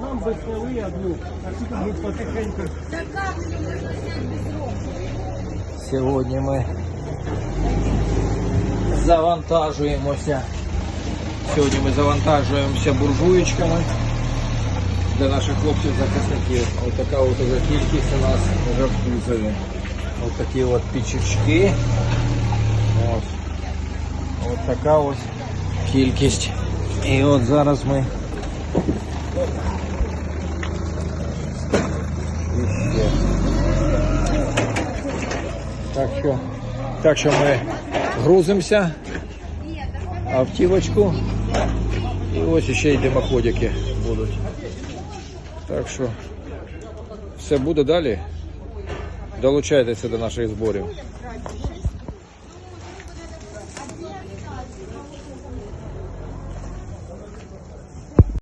Нам би сняли одну, а тут ми потихеньку. Да как ее можно снять без рома? Сьогодні ми завантажуємося. Сьогодні ми завантажуємося буржуєчками для наших хлопців-захисників. Ось така от уже кількість у нас вже в кузові. Ось такі от пічечки. Ось. Ось така ось кількість. І от зараз ми Так що, так що ми грузимося автівочку. І ось ще й димоходики будуть. Так що все буде далі. Долучайтеся до наших зборів.